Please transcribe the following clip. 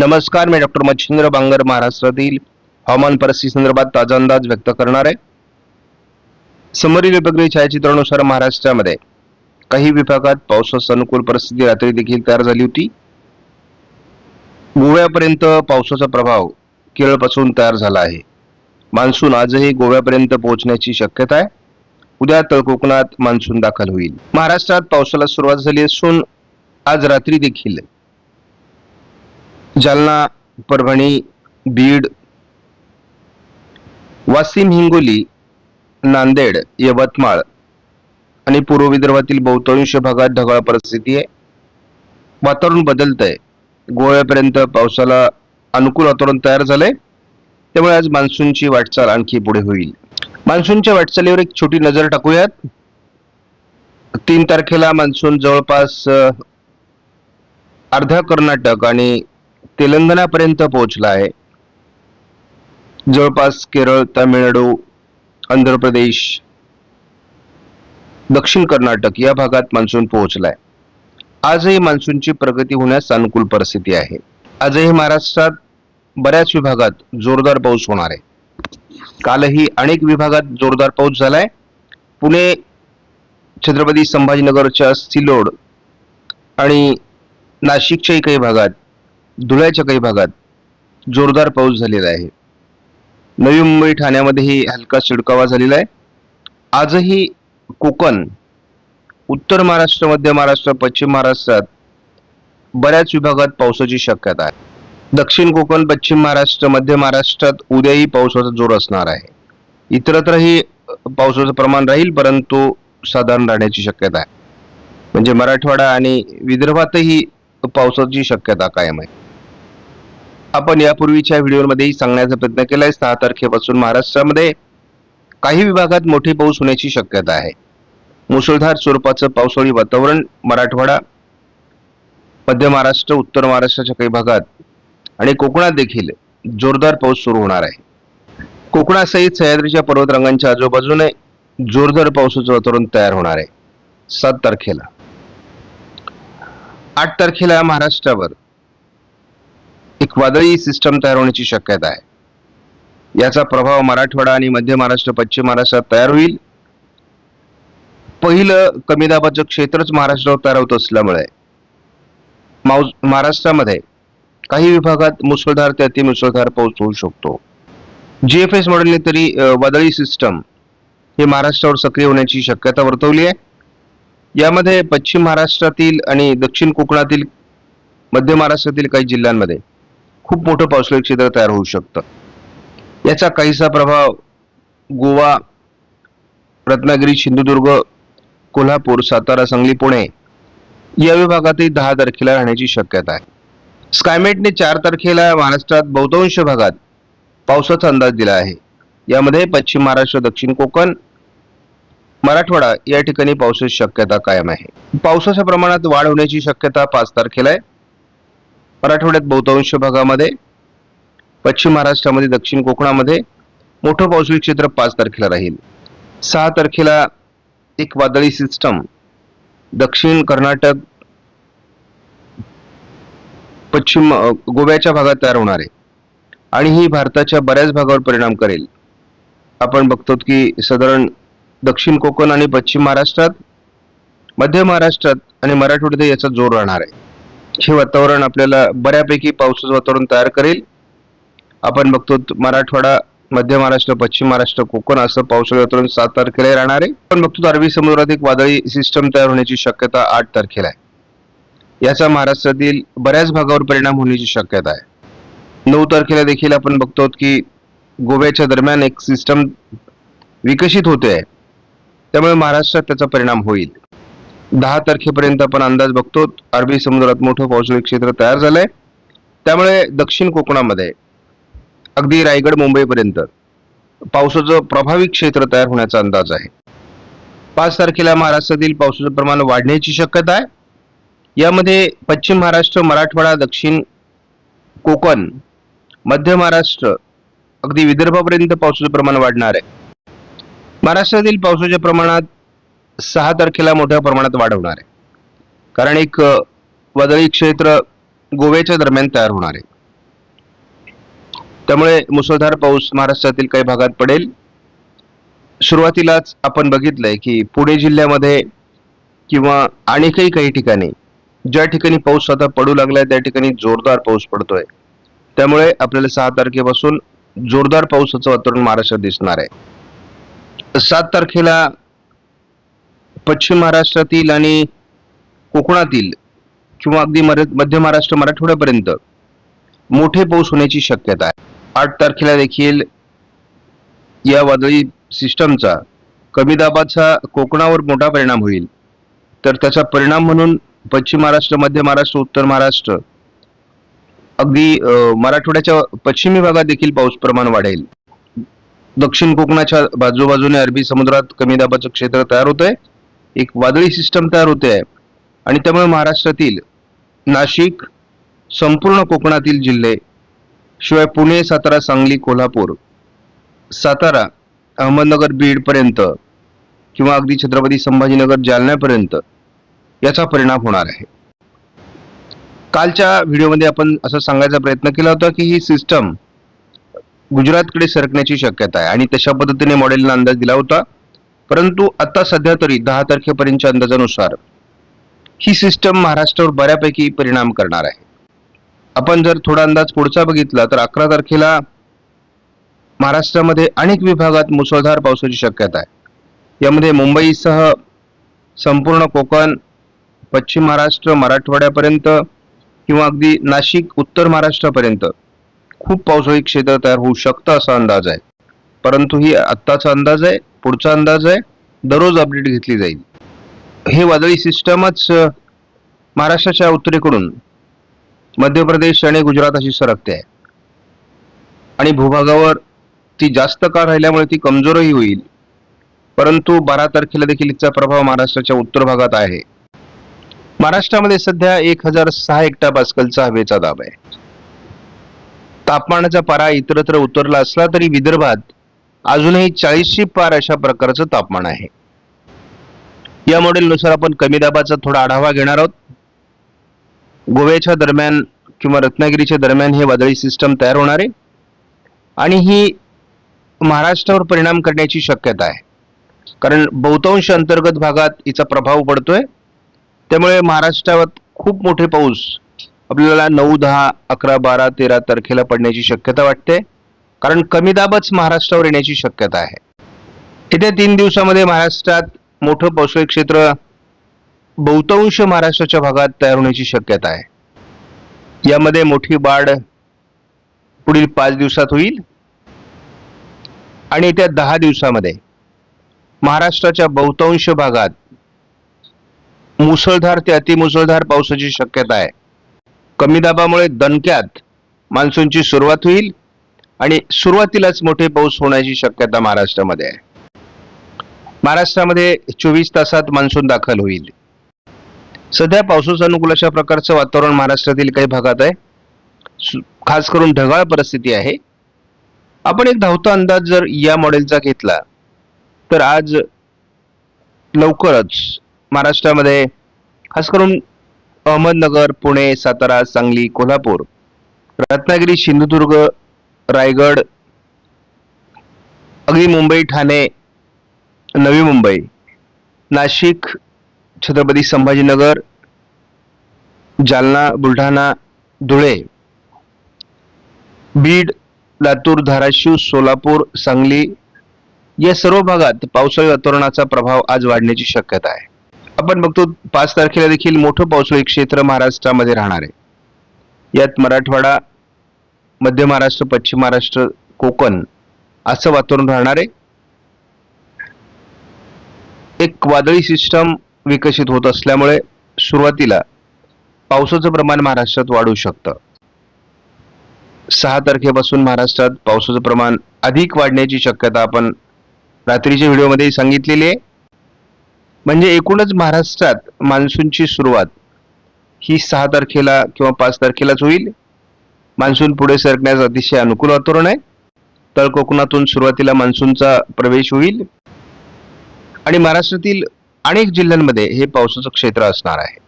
नमस्कार मी डॉक्टर मच्छिंद्र बांगर महाराष्ट्रातील हवामान परिस्थिती संदर्भात ताजा अंदाज व्यक्त करणार आहे. समोरील विभागीय छायाचित्रानुसार महाराष्ट्रामध्ये काही विभागात पावसास अनुकूल परिस्थिती रात्री देखील तयार झाली होती. गोव्यापर्यंत पावसाचा प्रभाव केरळपासून तयार झाला आहे. मान्सून आजही गोव्यापर्यंत पोहोचण्याची शक्यता आहे. उद्या तळ कोकणात मान्सून दाखल होईल. महाराष्ट्रात पावसाला सुरुवात झाली असून आज रात्री देखील जालना परभणी बीड वाशिम हिंगोली नांदेड यवतमाळ आणि पूर्व विदर्भातील बहुतांश भागात ढगाळ परिस्थिती आहे. वातावरण बदलतंय. गोव्यापर्यंत पावसाला अनुकूल वातावरण तयार झालंय. त्यामुळे आज मान्सूनची वाटचाल आणखी पुढे होईल. मान्सूनच्या वाटचालीवर एक छोटी नजर टाकूयात. तीन तारखेला मान्सून जवळपास अर्ध्या कर्नाटक आणि तेलंगणापर्यंत पोहोचला आहे जवळपास केरळ तामिळनाडू आंध्र प्रदेश दक्षिण कर्नाटक या भागात मान्सून पोहोचलाय. आजही मान्सूनची प्रगती होण्यास अनुकूल परिस्थिती आहे. आजही महाराष्ट्रात बऱ्याच विभागात जोरदार पाऊस होणार आहे. कालही अनेक विभागात जोरदार पाऊस झालाय. पुणे छत्रपती संभाजीनगरच्या सिलोड आणि नाशिकच्याही काही भागात धुळ्याच्या काही भागात जोरदार पाऊस झालेला आहे. नवी मुंबई ठाण्यामध्येही हलका शिडकावा झालेला आहे. आजही कोकण उत्तर महाराष्ट्र मध्य महाराष्ट्र पश्चिम महाराष्ट्रात बऱ्याच विभागात पावसाची शक्यता आहे. दक्षिण कोकण पश्चिम महाराष्ट्र मध्य महाराष्ट्रात उद्याही पावसाचा जोर असणार आहे. इतरत्रही पावसाचं प्रमाण राहील परंतु साधारण राहण्याची शक्यता आहे. म्हणजे मराठवाडा आणि विदर्भातही पावसाची शक्यता कायम आहे. आपण यापूर्वीच्या व्हिडिओमध्येही सांगण्याचा प्रयत्न केलाय सहा तारखेपासून महाराष्ट्रामध्ये काही विभागात मोठे पाऊस होण्याची शक्यता आहे. मुसळधार स्वरूपाचं पावसाळी वातावरण मराठवाडा मध्य महाराष्ट्र उत्तर महाराष्ट्राच्या काही भागात आणि कोकणात देखील जोरदार पाऊस सुरू होणार आहे. कोकणासहित सह्याद्रीच्या पर्वतरांगांच्या आजूबाजूने जोरदार पावसाचं वातावरण तयार होणार आहे. सात तारखेला. आठ तारखेला महाराष्ट्रावर एक वादळी सिस्टम तयार होण्याची शक्यता आहे. याचा प्रभाव मराठवाडा आणि मध्य महाराष्ट्र पश्चिम महाराष्ट्रात तयार होईल. पहिलं कमी दाबाचं क्षेत्रच महाराष्ट्रावर तयार होत असल्यामुळे महाराष्ट्रामध्ये काही विभागात मुसळधार ते अतिमुसळधार पाऊस होऊ शकतो. जे एफ एस मॉडेलने तरी वादळी सिस्टम हे महाराष्ट्रावर सक्रिय होण्याची शक्यता वर्तवली आहे. यामध्ये पश्चिम महाराष्ट्रातील आणि दक्षिण कोकणातील मध्य महाराष्ट्रातील काही जिल्ह्यांमध्ये खूप मोठं पावसाळी क्षेत्र तयार होऊ शकतं. याचा काहीसा प्रभाव गोवा रत्नागिरी सिंधुदुर्ग कोल्हापूर सातारा सांगली पुणे या विभागातही दहा तारखेला राहण्याची शक्यता आहे. स्कायमेटने चार तारखेला महाराष्ट्रात बहुतांश भागात पावसाचा अंदाज दिला आहे. यामध्ये पश्चिम महाराष्ट्र दक्षिण कोकण मराठवाडा या ठिकाणी पावसाची शक्यता कायम आहे. पावसाच्या प्रमाणात वाढ होण्याची शक्यता पाच तारखेला आहे. मराठवाड्यात बहुतांश भागामध्ये पश्चिम महाराष्ट्रामध्ये दक्षिण कोकणामध्ये मोठं पावसाळी क्षेत्र पाच तारखेला राहील. सहा तारखेला एक वादळी सिस्टम दक्षिण कर्नाटक पश्चिम गोव्याच्या भागात तयार होणार आहे. आणि ही भारताच्या बऱ्याच भागावर परिणाम करेल. आपण बघतो की साधारण दक्षिण कोकण आणि पश्चिम महाराष्ट्रात मध्य महाराष्ट्रात आणि मराठवाड्यात याचा जोर राहणार आहे. हे वातावरण आपल्याला बऱ्यापैकी पावसाचं वातावरण तयार करेल. आपण बघतो मराठवाडा मध्य महाराष्ट्र पश्चिम महाराष्ट्र कोकण असं पावसाळी वातावरण सात तारखेला राहणार आहे. आपण बघतो अरबी समुद्रात एक वादळी सिस्टम तयार होण्याची शक्यता आठ तारखेला आहे. याचा महाराष्ट्रातील बऱ्याच भागावर परिणाम होण्याची शक्यता आहे. नऊ तारखेला देखील आपण बघतो की गोव्याच्या दरम्यान एक सिस्टम विकसित होते आहे. त्यामुळे महाराष्ट्रात त्याचा परिणाम होईल. दहा तारखेपर्यंत आपण अंदाज बघतो. अरबी समुद्रात मोठं पावसाळी क्षेत्र तयार झालंय. त्यामुळे दक्षिण कोकणामध्ये अगदी रायगड मुंबईपर्यंत पावसाचं प्रभावी क्षेत्र तयार होण्याचा अंदाज आहे. पाच तारखेला महाराष्ट्रातील पावसाचं प्रमाण वाढण्याची शक्यता आहे. यामध्ये पश्चिम महाराष्ट्र मराठवाडा दक्षिण कोकण मध्य महाराष्ट्र अगदी विदर्भापर्यंत पावसाचं प्रमाण वाढणार आहे. महाराष्ट्रातील पावसाच्या प्रमाणात सहा तारखेला मोठ्या प्रमाणात वाढ होणार आहे. कारण एक वादळी क्षेत्र गोव्याच्या दरम्यान तयार होणार आहे. त्यामुळे मुसळधार पाऊस महाराष्ट्रातील काही भागात पडेल. सुरुवातीलाच आपण बघितलंय की पुणे जिल्ह्यामध्ये किंवा आणखी काही ठिकाणी ज्या ठिकाणी पाऊस आता पडू लागलाय त्या ठिकाणी जोरदार पाऊस पडतोय. त्यामुळे आपल्याला सहा तारखेपासून जोरदार पावसाचं वातावरण महाराष्ट्रात दिसणार आहे. सात तारखेला पश्चिम महाराष्ट्रातील आणि कोकणातील किंवा अगदी मध्य महाराष्ट्र मराठवाड्यापर्यंत मोठे पाऊस होण्याची शक्यता आहे. आठ तारखेला देखील या वादळी सिस्टमचा कमी दाबाचा कोकणावर मोठा परिणाम होईल. तर त्याचा परिणाम म्हणून पश्चिम महाराष्ट्र मध्य महाराष्ट्र उत्तर महाराष्ट्र अगदी मराठवाड्याच्या पश्चिमी भागात देखील पाऊस प्रमाण वाढेल. दक्षिण कोकणाच्या बाजूबाजूने अरबी समुद्रात कमी दाबाचं क्षेत्र तयार होत आहे एक वादळी सिस्टम तयार होते. आहे आणि त्यामुळे महाराष्ट्रातील नाशिक संपूर्ण कोकणातील जिल्हे शिवाय पुणे सातारा सांगली कोल्हापूर सातारा अहमदनगर बीडपर्यंत किंवा अगदी छत्रपती संभाजीनगर जालन्यापर्यंत याचा परिणाम होणार आहे. कालच्या व्हिडिओमध्ये आपण असं सांगायचा प्रयत्न केला होता की ही सिस्टम गुजरातकडे सरकण्याची शक्यता आहे. आणि तशा पद्धतीने मॉडेलला अंदाज दिला होता. परंतु आता सध्या तरी दहा तारखेपर्यंतच्या अंदाजानुसार ही सिस्टम महाराष्ट्रावर बऱ्यापैकी परिणाम करणार आहे. आपण जर थोडा अंदाज पुढचा बघितला तर अकरा तारखेला महाराष्ट्रामध्ये अनेक विभागात मुसळधार पावसाची शक्यता आहे. यामध्ये मुंबईसह संपूर्ण कोकण पश्चिम महाराष्ट्र मराठवाड्यापर्यंत किंवा अगदी नाशिक उत्तर महाराष्ट्रापर्यंत खूप पावसाळी क्षेत्र तयार होऊ शकतं असा अंदाज आहे. परंतु ही आत्ताचा अंदाज आहे. पुढचा अंदाज आहे दररोज अपडेट घेतली जाईल. हे वादळी सिस्टमच महाराष्ट्राच्या उत्तरेकडून मध्य प्रदेश आणि गुजरात अशी सरकते आहे. आणि भूभागावर ती जास्त काळ राहिल्यामुळे ती कमजोरही होईल. परंतु बारा तारखेला देखील तिचा प्रभाव महाराष्ट्राच्या उत्तर भागात आहे. महाराष्ट्रामध्ये सध्या एक हजार सहा एकटा पास्कलचा हवेचा दाब आहे. तापमानाचा पारा इतरत्र उतरला असला तरी विदर्भात अजूनही चाळीसशे पार अशा प्रकारचं तापमान आहे. या मॉडेलनुसार आपण कमी दाबाचा थोडा आढावा घेणार आहोत. गोव्याच्या दरम्यान किंवा रत्नागिरीच्या दरम्यान हे वादळी सिस्टम तयार होणार आहे. आणि ही महाराष्ट्रावर परिणाम करण्याची शक्यता आहे. कारण बहुतांश अंतर्गत भागात हिचा प्रभाव पडतोय. त्यामुळे महाराष्ट्रात खूप मोठे पाऊस आपल्याला नऊ दहा अकरा बारा तेरा तारखेला पडण्याची शक्यता वाटते. कारण कमी दाबच महाराष्ट्रावर येण्याची शक्यता आहे. येत्या तीन दिवसामध्ये महाराष्ट्रात मोठं पावसाळी क्षेत्र बहुतांश महाराष्ट्राच्या भागात तयार होण्याची शक्यता आहे. यामध्ये मोठी वाढ पुढील पाच दिवसात होईल. आणि येत्या दहा दिवसामध्ये महाराष्ट्राच्या बहुतांश भागात मुसळधार ते अतिमुसळधार पावसाची शक्यता आहे. कमी दाबामुळे दणक्यात मान्सूनची सुरुवात होईल. आणि सुरुवातीलाच मोठे पाऊस होण्याची शक्यता महाराष्ट्रामध्ये आहे. महाराष्ट्रामध्ये चोवीस तासात मान्सून दाखल होईल. सध्या पावसाचं अनुकूल अशा प्रकारचं वातावरण महाराष्ट्रातील काही भागात आहे. खास करून ढगाळ परिस्थिती आहे. आपण एक धावता अंदाज जर या मॉडेलचा घेतला तर आज लवकरच महाराष्ट्रामध्ये खास करून अहमदनगर पुणे सातारा सांगली कोल्हापूर रत्नागिरी सिंधुदुर्ग रायगड अगदी मुंबई ठाणे नवी मुंबई नाशिक छत्रपती संभाजीनगर जालना बुलढाणा धुळे. बीड लातूर धाराशिव सोलापूर सांगली या सर्व भागात पावसाळी वातावरणाचा प्रभाव आज वाढण्याची शक्यता आहे. आपण बघतो पाच तारखेला देखील मोठं पावसाळी क्षेत्र महाराष्ट्रामध्ये राहणार आहे. यात मराठवाडा मध्य महाराष्ट्र पश्चिम महाराष्ट्र कोकण असं वातावरण राहणार आहे. एक वादळी सिस्टम विकसित होत असल्यामुळे सुरुवातीला पावसाचं प्रमाण महाराष्ट्रात वाढू शकतं. सहा तारखेपासून महाराष्ट्रात पावसाचं प्रमाण अधिक वाढण्याची शक्यता आपण रात्रीच्या व्हिडिओमध्ये सांगितलेली आहे. म्हणजे एकूणच महाराष्ट्रात मान्सूनची सुरुवात ही सहा तारखेला किंवा पाच तारखेलाच होईल. मान्सून पुढे सरकण्यास अतिशय अनुकूल वातावरण आहे. तळ कोकणातून सुरुवातीला मान्सूनचा प्रवेश होईल. आणि महाराष्ट्रातील अनेक जिल्ह्यांमध्ये हे पावसाचं क्षेत्र असणार आहे.